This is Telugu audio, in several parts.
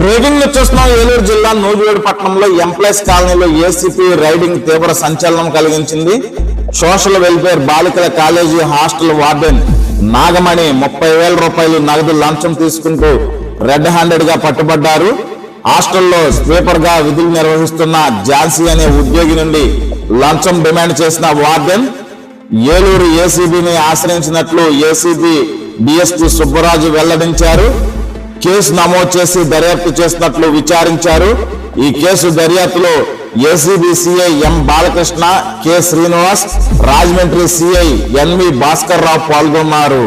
బ్రేకింగ్ చూస్తున్నాం. ఏలూరు జిల్లా నూజివేడు పట్టణంలో ఎంప్లాయీస్ కాలనీలో ఏసీపీ రైడింగ్ తీవ్ర సంచలనం కలిగించింది. సోషల్ వెల్ఫేర్ బాలికల కాలేజీ హాస్టల్ వార్డెన్ నాగమణి ముప్పై వేల రూపాయలు నగదు లంచం తీసుకుంటూ రెడ్ హ్యాండెడ్గా పట్టుబడ్డారు. హాస్టల్లో స్వీపర్గా విధులు నిర్వహిస్తున్న ఝాన్సీ అనే ఉద్యోగి నుండి లంచం డిమాండ్ చేసిన వార్డెన్ ఏలూరు ఏసీబీని ఆశ్రయించినట్లు ఏసీబీ డిఎస్పీ సుబ్బరాజు వెల్లడించారు. కేసు నమోదు చేసి దర్యాప్తు చేసినట్లు విచారించారు. ఈ కేసు దర్యాప్తులో ACB CI M Balakrishna K Srinivas Rajahmundry CI N V Bhaskar Rao పాల్గొన్నారు.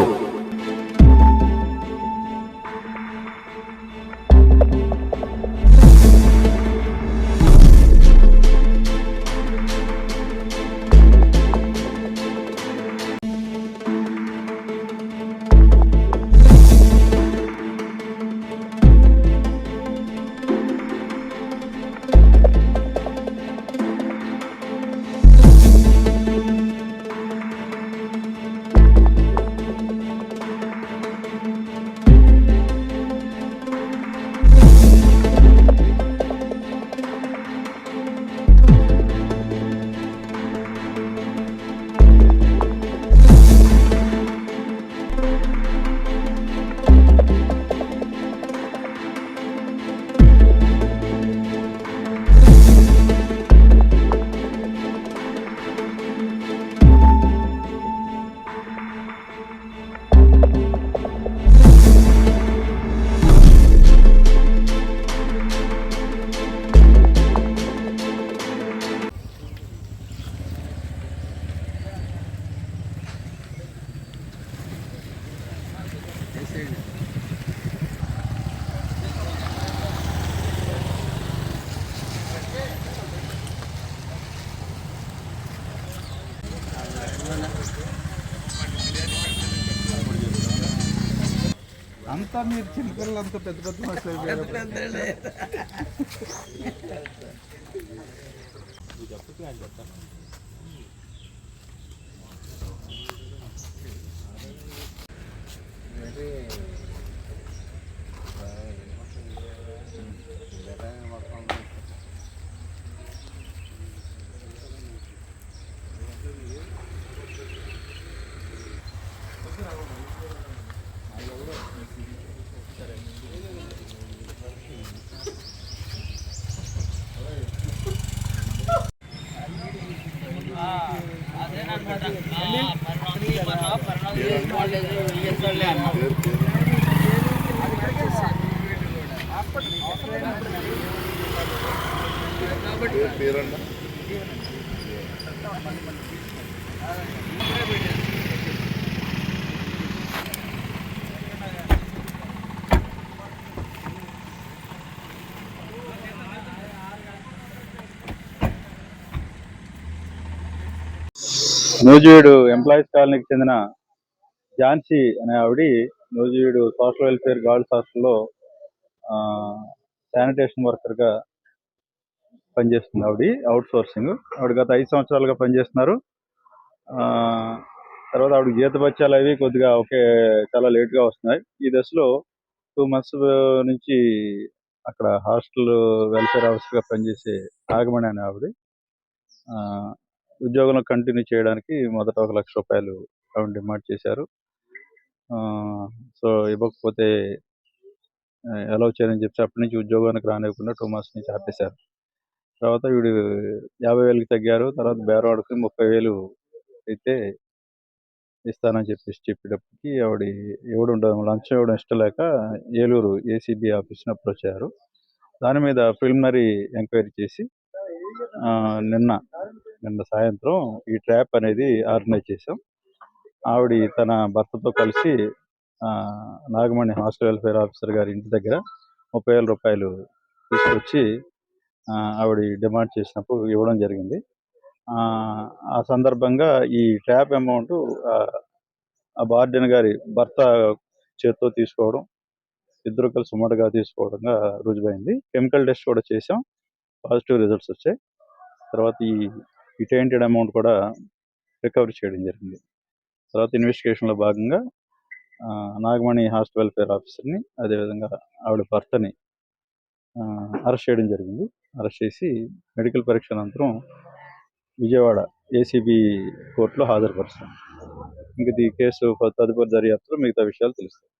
అంతా మీరు చిన్నపిల్లలు అంతా పెద్ద పెద్ద మనుషులు అయిపోయారు. నూజివీడు ఎంప్లాయీస్ కాలనీకి చెందిన ఝాన్సీ అనే ఆవిడ నూజివీడు సోషల్ వెల్ఫేర్ గార్డ్స్ హాస్టల్లో శానిటేషన్ వర్కర్గా పనిచేస్తుంది ఆవిడ అవుట్ సోర్సింగ్ ఆవిడ గత ఐదు సంవత్సరాలుగా పనిచేస్తున్నారు. ఆ, తర్వాత ఆవిడ జీతపత్యాలు అవి కొద్దిగా ఒకే చాలా లేట్గా వస్తున్నాయి. ఈ దశలో టూ మంత్స్ నుంచి అక్కడ హాస్టల్ వెల్ఫేర్ ఆఫీసర్గా పనిచేసే నాగమణి అనే ఆవిడ ఆ, ఉద్యోగంలో కంటిన్యూ చేయడానికి మొదట ఒక లక్ష రూపాయలు ఆవిడ డిమాండ్ చేశారు. ఆ, సో ఇవ్వకపోతే ఎలా చేయని చెప్పి అప్పటి నుంచి ఉద్యోగానికి రానివ్వకుండా టూ మంత్స్ నుంచి ఆపేశారు. తర్వాత వీడు యాభై వేలకు తగ్గారు. తర్వాత బేరవాడికి ముప్పై వేలు అయితే ఇస్తానని చెప్పేసి చెప్పేటప్పటికి ఆవిడ ఎవడు ఉండడం లంచం ఇవ్వడం ఇష్టం లేక ఏలూరు ఏసీబీ ఆఫీస్ని అప్రోచ్ అయ్యారు. దాని మీద ప్రిలిమినరీ ఎంక్వైరీ చేసి ఆ, నిన్న నిన్న సాయంత్రం ఈ ట్రాప్ అనేది ఆర్గనైజ్ చేసాం ఆవిడ తన భర్తతో కలిసి ఆ, నాగమణి హాస్టల్ వెల్ఫేర్ ఆఫీసర్ గారి ఇంటి దగ్గర ముప్పై వేల రూపాయలు తీసుకొచ్చి ఆవిడ డిమాండ్ చేసినప్పుడు ఇవ్వడం జరిగింది. ఆ, ఆ సందర్భంగా ఈ ట్యాప్ అమౌంట్ ఆ బార్డెన్ గారి భర్త చేత్తో తీసుకోవడం ఇద్దరు కలిసి ఉమ్మడిగా తీసుకోవడంగా రుజువైంది. కెమికల్ టెస్ట్ కూడా చేసాం పాజిటివ్ రిజల్ట్స్ వచ్చాయి. తర్వాత ఈ ఈ అమౌంట్ కూడా రికవరీ చేయడం జరిగింది. తర్వాత ఇన్వెస్టిగేషన్లో భాగంగా ఆ, నాగమణి హాస్టల్ వెల్ఫేర్ ఆఫీసర్ని అదేవిధంగా ఆవిడ భర్తని అరెస్ట్ చేయడం జరిగింది. అరెస్ట్ చేసి మెడికల్ పరీక్ష అనంతరం విజయవాడ ఏసీబీ కోర్టులో హాజరుపరుస్తాం ఇంక ఈ కేసు తదుపరి దర్యాప్తులో మిగతా విషయాలు తెలుస్తాయి.